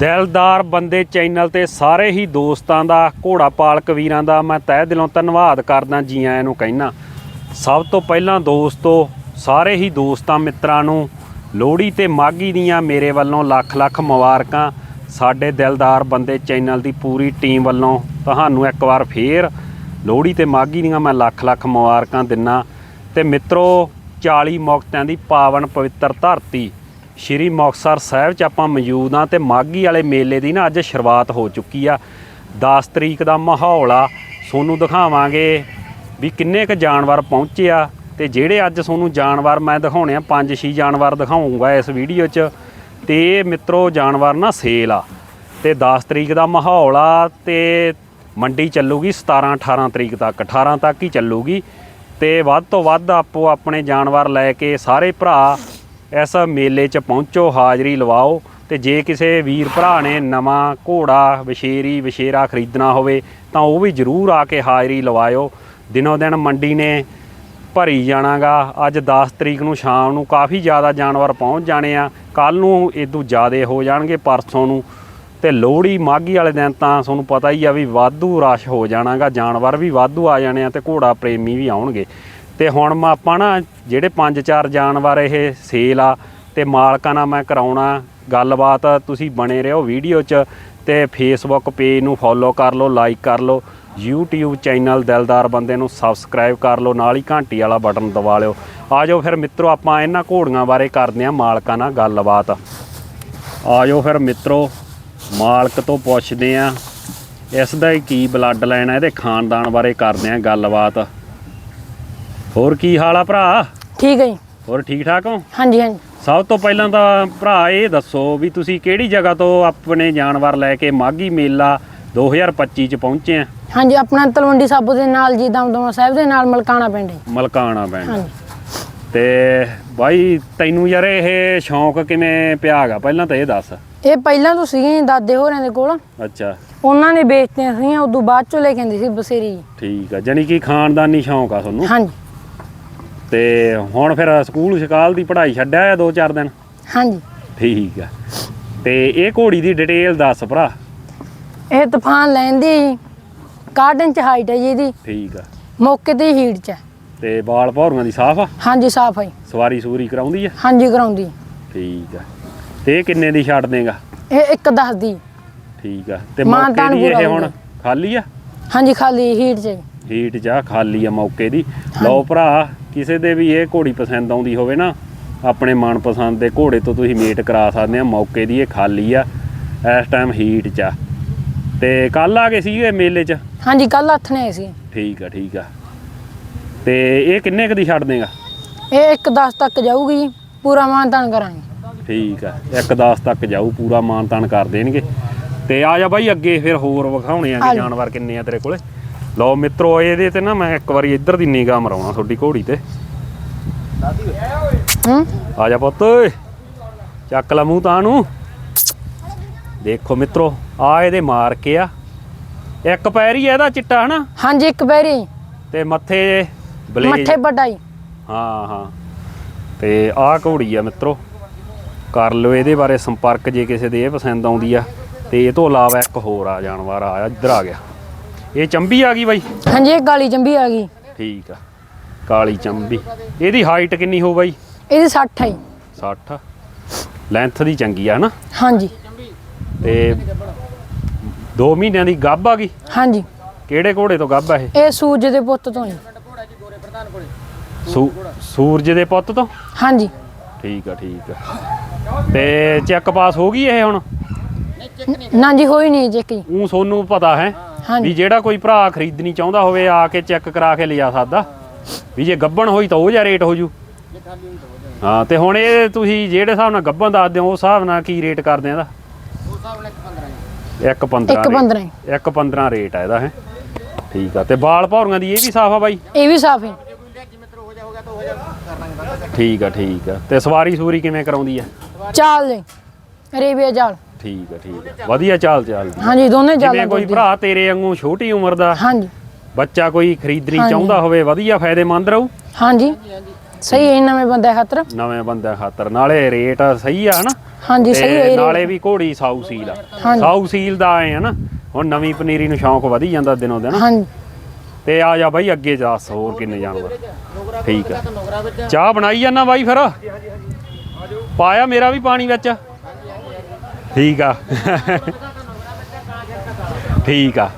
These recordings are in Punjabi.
ਦਿਲਦਾਰ ਬੰਦੇ ਚੈਨਲ ਤੇ ਸਾਰੇ ਹੀ ਦੋਸਤਾਂ ਦਾ, ਘੋੜਾ ਪਾਲਕ ਵੀਰਾਂ ਦਾ ਮੈਂ ਤਹਿ ਦਿਲੋਂ ਧੰਨਵਾਦ ਕਰਦਾ ਜੀ ਆਇਆਂ ਨੂੰ ਕਹਿਣਾ ਸਭ ਤੋਂ ਪਹਿਲਾਂ ਦੋਸਤੋ, ਸਾਰੇ ਹੀ ਦੋਸਤਾਂ ਮਿੱਤਰਾਂ ਨੂੰ ਲੋਹੜੀ ਤੇ ਮਾਗੀ ਦੀਆਂ ਮੇਰੇ ਵੱਲੋਂ ਲੱਖ ਲੱਖ ਮੁਬਾਰਕਾਂ। ਸਾਡੇ ਦਿਲਦਾਰ ਬੰਦੇ ਚੈਨਲ ਦੀ ਪੂਰੀ ਟੀਮ ਵੱਲੋਂ ਤੁਹਾਨੂੰ ਇੱਕ ਵਾਰ ਫੇਰ ਲੋਹੜੀ ਤੇ ਮਾਗੀ ਦੀਆਂ ਮੈਂ ਲੱਖ ਲੱਖ ਮੁਬਾਰਕਾਂ ਦਿੰਨਾ। ਤੇ ਮਿੱਤਰੋ 40 ਮੁਕਤਿਆਂ ਦੀ ਪਾਵਨ ਪਵਿੱਤਰ ਧਰਤੀ ਸ਼੍ਰੀ ਮੁਕਤਸਰ ਸਾਹਿਬ 'ਚ ਆਪਾਂ ਮੌਜੂਦ ਹਾਂ ਤੇ ਮਾਗੀ ਵਾਲੇ ਮੇਲੇ ਦੀ ਨਾ ਅੱਜ ਸ਼ੁਰੂਆਤ ਹੋ ਚੁੱਕੀ ਆ। 10 ਤਰੀਕ ਦਾ ਮਾਹੌਲ ਆ। ਤੁਹਾਨੂੰ ਦਿਖਾਵਾਂਗੇ ਵੀ ਕਿੰਨੇ ਕੁ ਜਾਨਵਰ ਪਹੁੰਚੇ ਆ ਤੇ ਜਿਹੜੇ ਅੱਜ ਤੁਹਾਨੂੰ ਜਾਨਵਰ ਮੈਂ ਦਿਖਾਉਣੇ ਆ 5-6 ਜਾਨਵਰ ਦਿਖਾਉਂਗਾ ਇਸ ਵੀਡੀਓ 'ਚ। ਤੇ ਇਹ ਮਿੱਤਰੋ ਜਾਨਵਰ ਨਾ ਸੇਲ ਆ। ਤੇ 10 ਤਰੀਕ ਦਾ ਮਾਹੌਲ ਆ ਤੇ ਮੰਡੀ ਚੱਲੂਗੀ 17-18 ਤਰੀਕ ਤੱਕ 18 ਤੱਕ ਹੀ ਚੱਲੂਗੀ। ਤੇ ਵੱਧ ਤੋਂ ਵੱਧ ਆਪੋ ਆਪਣੇ ਜਾਨਵਰ ਲੈ ਕੇ ਸਾਰੇ ਭਰਾ ਇਸ ਮੇਲੇ 'ਚ ਪਹੁੰਚੋ, ਹਾਜ਼ਰੀ ਲਵਾਓ ਤੇ ਜੇ ਕਿਸੇ ਵੀਰ ਭਰਾ ਨੇ ਨਵਾਂ ਘੋੜਾ ਵਿਸ਼ੇਰੀ ਵਿਸ਼ੇਰਾ ਖਰੀਦਣਾ ਹੋਵੇ ਤਾਂ ਉਹ ਵੀ ਜ਼ਰੂਰ ਆ ਕੇ ਹਾਜ਼ਰੀ ਲਵਾਇਓ। ਦਿਨੋ ਦਿਨ ਮੰਡੀ ਨੇ ਭਰੀ ਜਾਣਾਗਾ। ਅੱਜ 10 ਤਰੀਕ ਨੂੰ ਸ਼ਾਮ ਨੂੰ ਕਾਫੀ ਜ਼ਿਆਦਾ ਜਾਨਵਰ ਪਹੁੰਚ ਜਾਣੇ ਆ। ਕੱਲ ਨੂੰ ਇਦੋਂ ਜ਼ਿਆਦੇ ਹੋ ਜਾਣਗੇ, ਪਰਸੋਂ ਨੂੰ। ਤੇ ਲੋਹੜੀ ਮਾਗੀ ਵਾਲੇ ਦਿਨ ਤਾਂ ਤੁਹਾਨੂੰ ਪਤਾ ਹੀ ਆ ਵੀ ਵਾਧੂ ਰਸ਼ ਹੋ ਜਾਣਾਗਾ। ਜਾਨਵਰ ਵੀ ਵਾਧੂ ਆ ਜਾਣੇ ਆ ਤੇ ਘੋੜਾ ਪ੍ਰੇਮੀ ਵੀ ਆਉਣਗੇ। ਤੇ ਹੁਣ ਮੈਂ ਆਪਾਂ ਨਾ ਜਿਹੜੇ ਪੰਜ ਚਾਰ ਜਾਨਵਰ ਇਹ ਸੇਲ ਆ ਤੇ ਮਾਲਕਾਂ ਨਾਲ ਮੈਂ ਕਰਾਉਣਾ, ਗੱਲਬਾਤ ਤੁਸੀਂ ਬਣੇ ਰਹੋ ਵੀਡੀਓ 'ਚ ਤੇ ਫੇਸਬੁੱਕ ਪੇਜ ਨੂੰ ਫੋਲੋ ਕਰ ਲਓ ਲਾਈਕ ਕਰ ਲਓ, YouTube ਚੈਨਲ ਦਿਲਦਾਰ ਬੰਦੇ ਨੂੰ ਸਬਸਕ੍ਰਾਈਬ ਕਰ ਲਓ, ਨਾਲ ਹੀ ਘੰਟੀ ਵਾਲਾ ਬਟਨ ਦਬਾ ਲਿਓ। ਆ ਜਾਓ ਫਿਰ ਮਿੱਤਰੋ, ਆਪਾਂ ਇਹਨਾਂ ਘੋੜੀਆਂ ਬਾਰੇ ਕਰਦੇ ਹਾਂ ਮਾਲਕਾਂ ਨਾਲ ਗੱਲਬਾਤ। ਆ ਜਾਓ ਫਿਰ ਮਿੱਤਰੋ, ਮਾਲਕ ਤੋਂ ਪੁੱਛਦੇ ਆ ਇਸ ਦਾ ਹੀ ਕੀ ਬਲੱਡ ਲਾਈਨ ਹੈ ਇਹਦੇ ਖਾਨਦਾਨ ਬਾਰੇ ਕਰਦੇ ਆ ਗੱਲਬਾਤ। ਹੋਰ ਕੀ ਹਾਲ ਆ ਭਰਾ? ਠੀਕ ਹੈ ਜੀ। ਹੋਰ ਠੀਕ ਠਾਕ ਹੋ? ਹਾਂਜੀ ਹਾਂਜੀ। ਸਭ ਤੋਂ ਪਹਿਲਾਂ ਤਾਂ ਭਰਾ ਇਹ ਦੱਸੋ ਵੀ ਤੁਸੀਂ ਕਿਹੜੀ ਜਗ੍ਹਾ ਤੋਂ ਆਪਣੇ ਜਾਨਵਰ ਲੈ ਕੇ ਮਾਗੀ ਮੇਲਾ 2025 ਚ ਪਹੁੰਚੇ ਆ? ਹਾਂਜੀ ਆਪਣਾ ਤਲਵੰਡੀ ਸਾਬੋ ਦੇ ਨਾਲ ਜੀ ਦਮਦਮਾ ਸਾਹਿਬ ਦੇ ਨਾਲ ਮਲਕਾਣਾ ਪਿੰਡ ਹੈ। ਮਲਕਾਣਾ ਪਿੰਡ। ਹਾਂਜੀ। ਤੇ ਬਾਈ ਤੈਨੂੰ ਯਾਰ ਇਹ ਸ਼ੌਂਕ ਕਿਵੇਂ ਪਿਆਗਾ ਪਹਿਲਾਂ ਤਾਂ ਇਹ ਦੱਸ। ਇਹ ਪਹਿਲਾਂ ਤੋਂ ਸੀਗੇ ਜੀ ਦਾਦੇ ਹੋਰਾਂ ਦੇ ਕੋਲ। ਅੱਛਾ। ਉਹਨਾਂ ਨੇ ਵੇਚਤੀਆਂ ਸੀਗੀਆਂ ਉਦੋਂ ਬਾਅਦ ਚੋਂ ਲੈ ਕੇ ਆਂਦੀ ਸੀ ਬਸੇਰੀ। ਜੀ ਠੀਕ ਆ ਜਾਨੀ ਕਿ ਖਾਨਦਾਨੀ ਸ਼ੌਂਕ ਆ ਤੁਹਾਨੂੰ? ਹਾਂਜੀ। ਤੇ ਹੁਣ ਫਿਰ ਸਕੂਲ ਸ਼ਕਾਲ ਦੀ ਪੜ੍ਹਾਈ ਛੱਡਿਆ ਆ ਦੋ ਚਾਰ ਦਿਨ। ਹਾਂਜੀ। ਠੀਕ ਆ। ਤੇ ਇਹ ਘੋੜੀ ਦੀ ਡਿਟੇਲ ਦੱਸ ਭਰਾ। ਇਹ ਤੂਫਾਨ ਲੈਂਦੀ ਕਾਰਡਨ ਚ ਹਾਈਟ ਹੈ ਜੀ ਇਹਦੀ। ਠੀਕ ਆ। ਮੌਕੇ ਤੇ ਹੀਟ ਚ ਹੈ। ਤੇ ਬਾਲ ਭੌਰੀਆਂ ਦੀ ਸਾਫ਼ ਆ? ਹਾਂਜੀ ਸਾਫ਼ ਹੈ। ਸਵਾਰੀ ਸੂਰੀ ਕਰਾਉਂਦੀ ਆ? ਹਾਂਜੀ ਕਰਾਉਂਦੀ। ਠੀਕ ਆ। ਤੇ ਇਹ ਕਿੰਨੇ ਦੀ ਛੱਡ ਦੇਗਾ? ਇਹ ਇੱਕ ਦੱਸਦੀ ਠੀਕ ਆ। ਤੇ ਮੌਕੇ ਦੀ ਇਹ ਹੁਣ। ਖਾਲੀ ਆ? ਹਾਂਜੀ ਖਾਲੀ ਹੀਟ ਚ ਹੈ। ਹੀਟ ਜਾ ਖਾਲੀ ਆ ਮੌਕੇ ਦੀ। ਲਓ ਭਰਾ ਕਿਸੇ ਦੇ ਵੀ ਇਹ ਘੋੜੀ ਪਸੰਦ ਆਉਂਦੀ ਹੋਵੇ ਨਾ ਆਪਣੇ ਮਨਪਸੰਦ ਦੇ ਘੋੜੇ ਤੋਂ ਤੁਸੀਂ ਮੇਟ ਕਰਾ ਸਕਦੇ ਆ ਮੌਕੇ ਦੀ ਇਹ ਖਾਲੀ ਆ ਇਸ ਟਾਈਮ ਹੀਟ ਚ ਆ। ਤੇ ਕੱਲ ਆ ਗਏ ਸੀਗੇ ਮੇਲੇ 'ਚ? ਹਾਂਜੀ ਕੱਲ ਨੇ ਆਏ ਸੀ। ਠੀਕ ਆ ਠੀਕ ਆ। ਤੇ ਇਹ ਕਿੰਨੇ ਕੁ ਦੀ ਛੱਡ ਦੇਗਾ? ਇਹ ਇੱਕ 10 ਤੱਕ ਜਾਊਗੀ ਪੂਰਾ ਮਾਨਤਾਨ ਕਰਾਂਗੇ। ਠੀਕ ਆ ਇੱਕ 10 ਤੱਕ ਜਾਊ ਪੂਰਾ ਮਾਨ ਤਾਨ ਕਰ ਦੇਣਗੇ। ਤੇ ਆ ਜਾ ਬਾਈ ਅੱਗੇ ਫਿਰ ਹੋਰ ਵਿਖਾਉਣੇ ਆ ਕਿ। ਜਾਨਵਰ ਕਿੰਨੇ ਆ ਤੇਰੇ ਕੋਲੇ? ਲਓ ਮਿੱਤਰੋ ਇਹਦੇ ਤੇ ਨਾ ਮੈਂ ਇੱਕ ਵਾਰੀ ਇੱਧਰ ਦੀ ਨਿਗਾਹ ਮਰਾਉਣਾ ਤੁਹਾਡੀ ਘੋੜੀ ਤੇ। ਆ ਜਾ ਪੁੱਤ ਚੱਕ ਲਾ ਮੂੰਹ ਤਾਂ ਨੂੰ। ਦੇਖੋ ਮਿੱਤਰੋ ਆ ਇਹਦੇ ਮਾਰ ਕੇ ਆ। ਇੱਕ ਪੈਰ ਹੀ ਆ ਇਹਦਾ ਚਿੱਟਾ ਹਨਾ? ਹਾਂਜੀ ਇੱਕ ਬੈਰੀ ਤੇ ਮੱਥੇ ਬਲੇਜ। ਮੱਥੇ ਵੱਡਾਈ ਹਾਂ ਹਾਂ। ਤੇ ਆਹ ਘੋੜੀ ਆ ਮਿੱਤਰੋ। ਕਰ ਲਿਓ ਇਹਦੇ ਬਾਰੇ ਸੰਪਰਕ ਜੇ ਕਿਸੇ ਦੇ ਇਹ ਪਸੰਦ ਆਉਂਦੀ ਆ। ਤੇ ਇਹ ਤੋਂ ਇਲਾਵਾ ਇੱਕ ਹੋਰ ਆ ਜਾਨਵਰ ਆ ਇੱਧਰ ਆ ਗਿਆ। ਇਹ ਚੰਬੀ ਆ ਗਈ ਬਾਈ? ਹਾਂਜੀ ਇਹ ਕਾਲੀ ਚੰਬੀ ਆ ਗਈ। ਠੀਕ ਆ ਕਾਲੀ ਚੰਬੀ। ਇਹਦੀ ਹਾਈਟ ਕਿੰਨੀ ਹੋ ਬਾਈ? ਇਹਦੀ 60 ਹੈ ਜੀ। 60 ਲੈਂਥ ਦੀ ਚੰਗੀ ਆ ਨਾ? ਹਾਂਜੀ। ਤੇ 2 ਮਹੀਨਿਆਂ ਦੀ ਗੱਭ ਆ ਗਈ? ਹਾਂਜੀ। ਕਿਹੜੇ ਘੋੜੇ ਤੋਂ ਗੱਭ ਆ ਇਹ? ਇਹ ਸੂਰਜ ਦੇ ਪੁੱਤ ਤੋਂ ਜੀ। ਸੂ- ਸੂਰਜ ਦੇ ਪੁੱਤ ਤੋਂ? ਹਾਂਜੀ। ਠੀਕ ਆ ਠੀਕ ਆ। ਤੇ ਚੈੱਕ ਪਾਸ ਹੋ ਗਈ ਇਹ ਹੁਣ? ਨਾ ਜੀ ਹੋਈ ਨਹੀਂ ਜੇ ਕੀ ਉਹ ਸੋਨੂੰ ਪਤਾ ਹੈ। ਵੀ ਜਿਹੜਾ ਕੋਈ ਭਰਾ ਖਰੀਦਣੀ ਚਾਹੁੰਦਾ ਹੋਵੇ ਆ ਕੇ ਚੈੱਕ ਕਰਾ ਕੇ ਲਿਆ ਸਕਦਾ। ਵੀ ਜੇ ਗੱਬਣ ਹੋਈ ਤਾਂ ਉਹ ਜਿਹਾ ਰੇਟ ਹੋ ਜੂ ਹਾਂ ਤੇ ਹੁਣ ਇਹ ਤੁਸੀਂ ਜਿਹੜੇ ਹਿਸਾਬ ਨਾਲ ਗੱਬਣ ਦੱਸਦੇ ਹੋ ਉਸ ਹਿਸਾਬ ਨਾਲ ਕੀ ਰੇਟ ਕਰਦੇ ਆ ਇਹਦਾ? ਇੱਕ 15 ਇੱਕ 15 ਹੀ। ਇੱਕ 15 ਰੇਟ ਆ ਇਹਦਾ ਹੈ। ਠੀਕ ਆ ਤੇ ਬਾਲ ਭੌਰੀਆਂ ਦੀ ਇਹ ਵੀ ਸਾਫ਼ ਆ ਬਾਈ? ਇਹ ਵੀ ਸਾਫ਼ ਹੈ। ਠੀਕ ਆ ਠੀਕ ਆ। ਤੇ ਸਵਾਰੀ ਸੂਰੀ ਕਿਵੇਂ ਕਰਾਉਂਦੀ ਆ? ਚਾਲ ਜੀ ਅਰੇਬੀਆ ਚਾਲ। ਠੀਕ ਆ ਠੀਕ ਆ। ਵਧੀਆ ਚਾਲ ਚੱਲਦੀ ਹਾਂਜੀ ਦੋਨੇ ਜਿਵੇਂ ਚਾਲਾਂ ਕੋਈ। ਭਰਾ ਤੇਰੇ ਵਾਂਗੂ ਛੋਟੀ ਉਮਰ ਦਾ ਹਾਂਜੀ। ਬੱਚਾ ਕੋਈ ਖਰੀਦਣੀ ਹਾਂਜੀ। ਚਾਹੁੰਦਾ ਹੋਵੇ ਵਧੀਆ ਫਾਇਦੇਮੰਦ ਰਹੂ? ਹਾਂਜੀ। ਸਹੀ ਹੈ ਨਵੇਂ ਬੰਦੇ ਖਾਤਰ। ਨਵੇਂ ਬੰਦਿਆਂ ਖਾਤਰ। ਨਾਲੇ ਰੇਟ ਸਹੀ ਆ ਹਨਾ? ਹਾਂਜੀ ਸਹੀ ਹੈ ਤੇ ਇਹ ਨਾਲੇ ਵੀ ਘੋੜੀ ਸਾਊ ਸੀਲ ਆ। ਹਾਂਜੀ। ਸਾਊ ਸੀਲ ਦਾ ਆਏ ਹਨਾ ਹੁਣ ਨਵੀਂ ਪਨੀਰੀ ਨੂੰ ਸ਼ੌਂਕ ਵਧੀ ਜਾਂਦਾ ਦਿਨੋਂ ਦਿਨ। ਹਾਂਜੀ। ਤੇ ਆ ਜਾ ਬਾਈ ਅੱਗੇ ਦੱਸ ਹੋਰ ਕਿੰਨੇ ਜਾਨਵਰ। ਠੀਕ ਆ। ਚਾਹ ਬਣਾਈ ਜਾਂਦਾ ਬਾਈ ਫਿਰ? ਪਾਇਆ ਮੇਰਾ ਵੀ ਪਾਣੀ ਵਿੱਚ? ਠੀਕ ਆ। ਠੀਕ ਆ।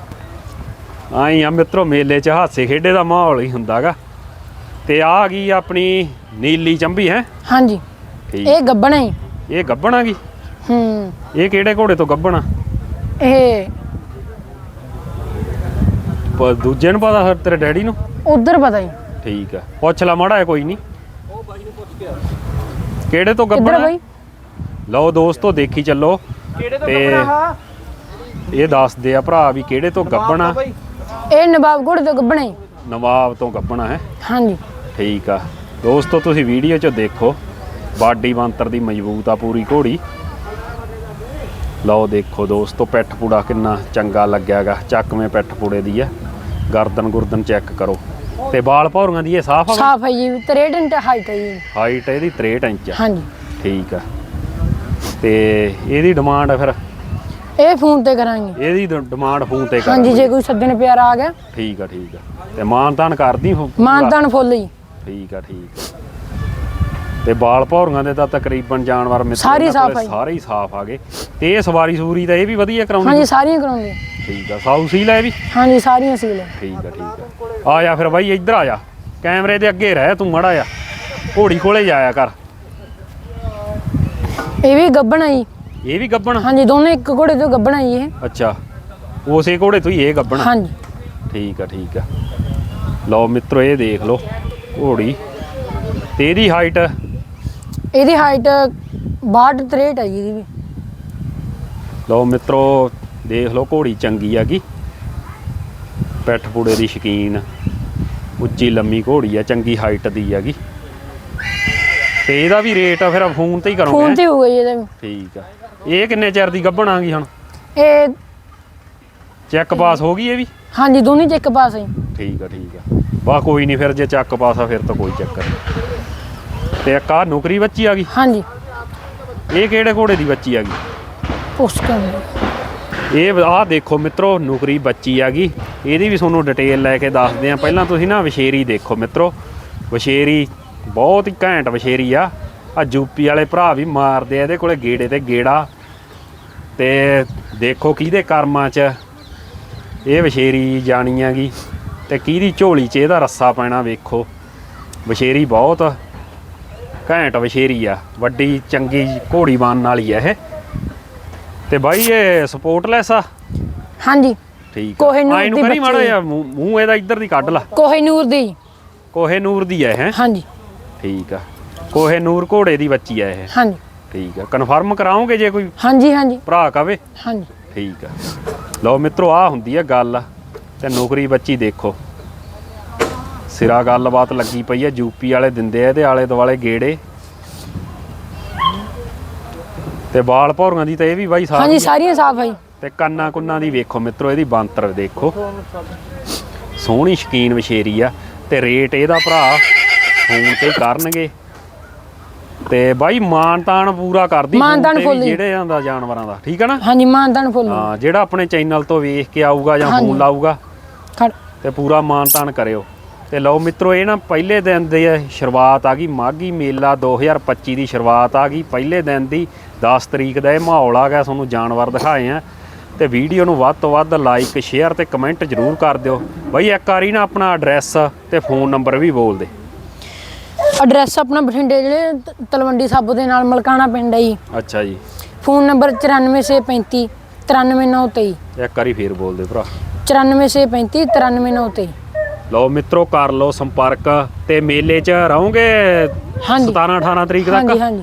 ਆਈ ਆ ਮਿੱਤਰੋ ਮੇਲੇ 'ਚ ਹਾਸੇ ਖੇਡੇ ਦਾ ਮਾਹੌਲ ਹੀ ਹੁੰਦਾਗਾ ਤੇ ਆ ਗਈ ਆਪਣੀ ਨੀਲੀ ਚੰਬੀ ਹੈ? ਹਾਂਜੀ। ਠੀਕ। ਇਹ ਗੱਬਣਾ ਹੀ ਇਹ ਗੱਬਣ ਗਈ? ਹੂੰ। ਇਹ ਕਿਹੜੇ ਘੋੜੇ ਤੋਂ ਗੱਬਣ ਇਹ ਪ- ਦੂਜੇ ਨੂੰ ਪਤਾ ਫਿਰ ਤੇਰੇ ਡੈਡੀ ਨੂੰ? ਉਧਰ ਪਤਾ ਹੀ ਠੀਕ ਆ। ਪੁੱਛ ਲਾ ਮਾੜਾ ਕੋਈ ਨਹੀਂ। ਕਿਹੜੇ ਤੋਂ ਕਿੱਧਰ ਗੱਬਣ ਆ? ਬਈ? ਲਓ ਦੋਸਤੋ ਦੇਖੀ ਚੱਲੋ। ਤੇ ਇਹ ਦੱਸਦੇ ਆ ਭਰਾ ਵੀ ਕਿਹੜੇ ਤੋਂ ਗੱਬਣ? ਆ ਇਹ ਨਵਾਬ ਘੋੜੇ ਤੋਂ ਗੱਬਣਾ ਹੀ ਨਵਾਬ ਤੋਂ ਗੱਬਣਾ ਹੈ। ਹਾਂਜੀ। ਠੀਕ ਆ। ਦੋਸਤੋ ਤੁਸੀਂ ਵੀਡੀਓ 'ਚ ਦੇਖੋ ਬਾਡੀ ਬੰਤਰ ਦੀ ਮਜ਼ਬੂਤ ਆ ਪੂਰੀ ਘੋੜੀ। ਲਓ ਦੇਖੋ ਦੋਸਤੋ ਪਿੱਠ ਪੂੜਾ ਕਿੰਨਾ ਚੰਗਾ ਲੱਗਿਆਗਾ ਚੱਕਵੇਂ ਪਿੱਠ ਪੂੜੇ ਦੀ ਆ। ਗਰਦਨ ਗੁਰਦਨ ਚੈੱਕ ਕਰੋ। ਤੇ ਬਾਲ ਭੌਰੀਆਂ ਦੀ ਇਹ ਸਾਫ਼ ਆ ਸਾਫ਼ ਹੈ ਜੀ 63 ਇੰਚ ਹਾਈਟ ਹੈ ਜੀ। ਹਾਈਟ ਇਹਦੀ 63 ਇੰਚ ਆ। ਹਾਂਜੀ। ਠੀਕ ਆ। ਤੇ ਇਹਦੀ ਡਿਮਾਂਡ ਆ ਫਿਰ? ਇਹ ਫੋਨ ਤੇ ਕਰਾਂਗੇ। ਇਹਦੀ ਡਿਮਾਂਡ ਫੋਨ ਤੇ ਹਾਂਜੀ ਕਰਾਂਗੇ ਜੇ ਕੋਈ ਸੱਜਣ ਪਿਆਰਾ ਆ ਗਿਆ। ਠੀਕ ਆ ਠੀਕ ਆ। ਤੇ ਮਾਨਤਾਨ ਕਰਦੀ ਹੋ ਮਾਨਤਾਨ ਫੁੱਲ ਜੀ ਠੀਕ ਆ ਠੀਕ ਆ। ਤੇ ਬਾਲ ਭੌਰੀਆਂ ਦੇ ਤਾਂ ਤਕਰੀਬਨ ਜਾਨਵਰ ਮਿੱਤਰ ਸਾਰੇ ਸਾਫ਼ ਆ। ਸਾਰੇ ਹੀ ਸਾਫ਼ ਆ ਗਏ। ਤੇ ਇਹ ਸਵਾਰੀ ਸੂਰੀ ਦਾ ਇਹ ਵੀ ਵਧੀਆ ਕਰਾਉਂਦੀ ਹਾਂਜੀ ਸਾਰੀਆਂ ਕਰਾਉਂਗੇ ਠੀਕ ਆ। ਸਾਊ ਸੀਲ ਹੈ ਵੀ? ਹਾਂਜੀ ਸਾਰੀਆਂ ਸੀਲ ਹੈ। ਠੀਕ ਆ ਠੀਕ ਆ। ਆ ਜਾ ਫਿਰ ਬਾਈ ਇੱਧਰ ਆ ਜਾ। ਕੈਮਰੇ ਦੇ ਅੱਗੇ ਰਹਿ ਤੂੰ ਮੜਾ ਜਾ। ਘੋੜੀ ਕੋਲੇ ਜਾਇਆ ਕਰ। ਇਹ ਵੀ ਗੱਬਣਾ ਜੀ। ਇਹ ਵੀ ਗੱਬਣ? ਹਾਂਜੀ ਦੋਨੇ ਇੱਕ ਘੋੜੇ ਤੋਂ ਗੱਬਣਾ ਜੀ ਇਹ। ਅੱਛਾ। ਉਸੇ ਘੋੜੇ ਤੋਂ ਹੀ ਇਹ ਗੱਬਣ ਹਾਂਜੀ। ਠੀਕ ਆ ਠੀਕ ਆ। ਲਓ ਮਿੱਤਰੋ ਇਹ ਦੇਖ ਲਓ ਘੋੜੀ। ਤੇ ਇਹਦੀ ਹਾਈਟ ਇਹਦੀ ਹਾਈਟ 62 63 ਹੈ ਜੀ ਇਹਦੀ ਵੀ। ਲਓ ਮਿੱਤਰੋ ਦੇਖ ਲਓ ਘੋੜੀ ਚੰਗੀ ਹੈਗੀ ਪੈਠ ਪੂੜੇ ਦੀ ਸ਼ਕੀਨ। ਉੱਚੀ ਲੰਮੀ ਘੋੜੀ ਆ ਚੰਗੀ ਹਾਈਟ ਦੀ ਹੈਗੀ ਤੇ ਇਹਦਾ ਵੀ ਰੇਟ ਆ ਫਿਰ ਫੋਨ ਤੇ ਹੀ ਫੋਨ ਕਰੋਗੇ ਤੇ ਹੋਊਗਾ ਜੀ ਇਹਦਾ ਵੀ। ਠੀਕ ਆ। ਇਹ ਕਿੰਨੇ ਚਿਰ ਦੀ ਗੱਭਣ ਆ ਗਈ ਹੁਣ? ਇਹ ਚੈੱਕ ਪਾਸ ਹੋ ਗਈ ਇਹ ਵੀ? ਹਾਂਜੀ ਦੋਨੇ ਚ ਇੱਕ ਪਾਸ ਹੈ ਠੀਕ ਆ ਠੀਕ ਆ। ਵਾਹ ਕੋਈ ਨਹੀਂ ਫਿਰ ਜੇ ਚੱਕ ਪਾਸ ਆ ਫਿਰ ਤਾਂ ਕੋਈ ਚੱਕਰ ਨਹੀਂ ਤੇ ਇੱਕ ਆ ਨੌਕਰੀ ਬੱਚੀ ਆ ਗਈ? ਹਾਂਜੀ। ਇਹ ਕਿਹੜੇ ਘੋੜੇ ਦੀ ਬੱਚੀ ਆ ਗਈ? ਪੁੱਛ ਕੇ ਇਹ ਆਹ ਦੇਖੋ ਮਿੱਤਰੋ ਨੁਕਰੀ ਬੱਚੀ ਆ ਗਈ। ਇਹਦੀ ਵੀ ਤੁਹਾਨੂੰ ਡਿਟੇਲ ਲੈ ਕੇ ਦੱਸਦੇ ਆ। ਪਹਿਲਾਂ ਤੁਸੀਂ ਨਾ ਵਸ਼ੇਰੀ ਦੇਖੋ ਮਿੱਤਰੋ। ਵਸ਼ੇਰੀ ਬਹੁਤ ਹੀ ਘੈਂਟ ਵਸ਼ੇਰੀ ਆ। ਆ ਯੂਪੀ ਵਾਲੇ ਭਰਾ ਵੀ ਮਾਰਦੇ ਆ ਇਹਦੇ ਕੋਲੇ ਗੇੜੇ ਤੇ ਗੇੜਾ। ਤੇ ਦੇਖੋ ਕਿਹਦੇ ਕਰਮਾਂ 'ਚ ਇਹ ਵਸ਼ੇਰੀ ਜਾਣੀ ਆਗੀ ਤੇ ਕਿਹਦੀ ਝੋਲੀ 'ਚ ਇਹਦਾ ਰੱਸਾ ਪੈਣਾ ਵੇਖੋ। ਵਸ਼ੇਰੀ ਬਹੁਤ ਘੈਂਟ ਵਸ਼ੇਰੀ ਆ। ਵੱਡੀ ਚੰਗੀ ਘੋੜੀ ਬਣਨ ਵਾਲੀ ਆ ਇਹ। ਤੇ ਬਾਈ ਇਹ ਸਪੋਰਟਲੈਸ ਆ? ਹਾਂਜੀ। ਠੀਕ ਆ। ਕੋਹਿਨੂਰ ਆਈ ਨੂੰ ਦੀ ਕਰੀ ਮਾੜਾ। ਜਿਹਾ ਮੂੰਹ ਮੂੰਹ ਇਹਦਾ ਇੱਧਰ ਦੀ ਕੱਢ ਲਾ। ਕੋਹੇ ਨੂਰ ਦੀ। ਕੋਹੇ ਨੂਰ ਦੀ ਹੈ ਹੈ ਹਾਂਜੀ। ਠੀਕ ਆ। ਕੋਹੇ ਨੂਰ ਘੋੜੇ ਦੀ ਬੱਚੀ ਆ ਇਹ। ਹਾਂਜੀ। ਠੀਕ ਆ। ਕਨਫਰਮ ਕਰਾਓਗੇ ਜੇ ਕੋਈ ਹਾਂਜੀ ਹਾਂਜੀ। ਭਰਾ ਕਵੇ? ਹਾਂਜੀ। ਠੀਕ ਆ। ਲਓ ਮਿੱਤਰੋ ਆ ਹੁੰਦੀ ਆ ਗੱਲ। ਤੇ ਨੌਕਰੀ ਬੱਚੀ ਦੇਖੋ। ਸਿਰਾ ਗੱਲਬਾਤ ਲੱਗੀ ਪਈ ਆ ਯੂਪੀ ਵਾਲੇ ਦਿੰਦੇ ਆ ਇਹਦੇ ਆਲੇ ਦੁਆਲੇ ਗੇੜੇ। ਤੇ ਬਾਲ ਭੌਰੀਆਂ ਦੀ ਤਾਂ ਇਹ ਵੀ ਬਾਈ ਸਾਫ਼ ਹਾਂਜੀ ਸਾਰੀਆਂ ਸਾਫ਼ ਜੀ। ਤੇ ਕੰਨਾਂ ਕੁੰਨਾਂ ਦੀ ਵੇਖੋ ਮਿੱਤਰੋ ਇਹਦੀ ਬੰਤਰ ਦੇਖੋ। ਸੋਹਣੀ ਸ਼ਕੀਨ ਵਿਸ਼ੇਰੀ ਆ। ਤੇ ਰੇਟ ਇਹਦਾ ਭਰਾ ਫੋਨ ਤੇ ਕਰਨਗੇ। ਤੇ ਬਾਈ ਮਾਨਤਾਨ ਪੂਰਾ ਕਰਦੀ ਮਾਨਤਾਨ ਹੀ। ਜਿਹੜੇ ਆਂਦਾ ਜਾਨਵਰਾਂ ਦਾ ਠੀਕ ਆ ਨਾ? ਹਾਂਜੀ ਮਾਨਤਾਨ ਫੁੱਲ। ਹਾਂ ਜਿਹੜਾ ਆਪਣੇ ਚੈਨਲ ਤੋਂ ਵੇਖ ਕੇ ਆਊਗਾ ਜਾਂ। ਫੋਨ ਲਾਊਗਾ ਤੇ ਪੂਰਾ ਮਾਨਤਾਨ ਕਰਿਓ। ਤੇ ਲਓ ਮਿੱਤਰੋ ਇਹ ਨਾ ਪਹਿਲੇ ਦਿਨ ਦੀ ਸ਼ੁਰੂਆਤ ਆ ਗਈ ਮਾਘੀ ਮੇਲਾ 2025 ਦੀ ਸ਼ੁਰੂਆਤ ਆ ਗਈ। ਪਹਿਲੇ ਦਿਨ ਦੀ 10 ਤਰੀਕ ਦਾ ਇਹ ਮਾਹੌਲ ਆ ਗਿਆ ਤੁਹਾਨੂੰ ਜਾਨਵਰ ਦਿਖਾਏ ਆ। ਤੇ ਵੀਡੀਓ ਨੂੰ ਵੱਧ ਤੋਂ ਵੱਧ ਲਾਈਕ ਸ਼ੇਅਰ ਤੇ ਕਮੈਂਟ ਜ਼ਰੂਰ ਕਰ ਦਿਓ। ਬਈ ਇੱਕ ਵਾਰੀ ਨਾ ਆਪਣਾ ਐਡਰੈਸ ਤੇ ਫੋਨ ਨੰਬਰ ਵੀ ਬੋਲ ਦੇ। ਐਡਰੈਸ ਆਪਣਾ ਬਠਿੰਡੇ ਜਿਹੜੇ ਤ- ਤਲਵੰਡੀ ਸਾਬੋ ਦੇ ਨਾਲ ਮਲਕਾਣਾ ਪਿੰਡ ਹੈ ਜੀ। ਅੱਛਾ ਜੀ। ਫੋਨ ਨੰਬਰ 9435 93923 ਇੱਕ ਵਾਰੀ ਫੇਰ ਬੋਲ ਦੇ ਭਰਾ 9435 93923 ਲਓ ਮਿੱਤਰੋ ਕਰ ਲਓ ਸੰਪਰਕ ਤੇ ਮੇਲੇ 'ਚ ਰਹੋਗੇ ਹਾਂਜੀ। 17 18 ਤਰੀਕ ਤੱਕ? ਹਾਂਜੀ ਹਾਂਜੀ।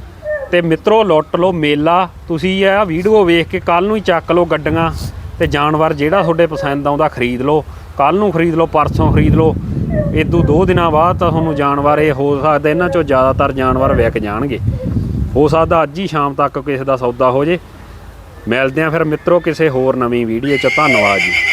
ਤੇ ਮਿੱਤਰੋ ਲੁੱਟ ਲਓ ਮੇਲਾ। ਤੁਸੀਂ ਇਹ ਵੀਡੀਓ ਵੇਖ ਕੇ ਕੱਲ ਨੂੰ ਹੀ ਚੱਕ ਲਓ ਗੱਡੀਆਂ ਤੇ ਜਾਨਵਰ ਜਿਹੜਾ ਤੁਹਾਡੇ ਪਸੰਦ ਆਉਂਦਾ ਖਰੀਦ ਲਓ। ਕੱਲ ਨੂੰ ਖਰੀਦ ਲਓ, ਪਰਸੋਂ ਖਰੀਦ ਲਓ। ਇਦੋਂ ਦੋ ਦਿਨਾਂ ਬਾਅਦ ਤਾਂ ਤੁਹਾਨੂੰ ਜਾਨਵਰ ਇਹ ਹੋ ਸਕਦਾ, ਇਹਨਾਂ ਚੋਂ ਜ਼ਿਆਦਾਤਰ ਜਾਨਵਰ ਵਿਕ ਜਾਣਗੇ। ਹੋ ਸਕਦਾ ਅੱਜ ਹੀ ਸ਼ਾਮ ਤੱਕ ਕਿਸੇ ਦਾ ਸੌਦਾ ਹੋ ਜੇ। ਮਿਲਦੇ ਆਂ ਫਿਰ ਮਿੱਤਰੋ ਕਿਸੇ ਹੋਰ ਨਵੀਂ ਵੀਡੀਓ 'ਚ। ਧੰਨਵਾਦ ਜੀ।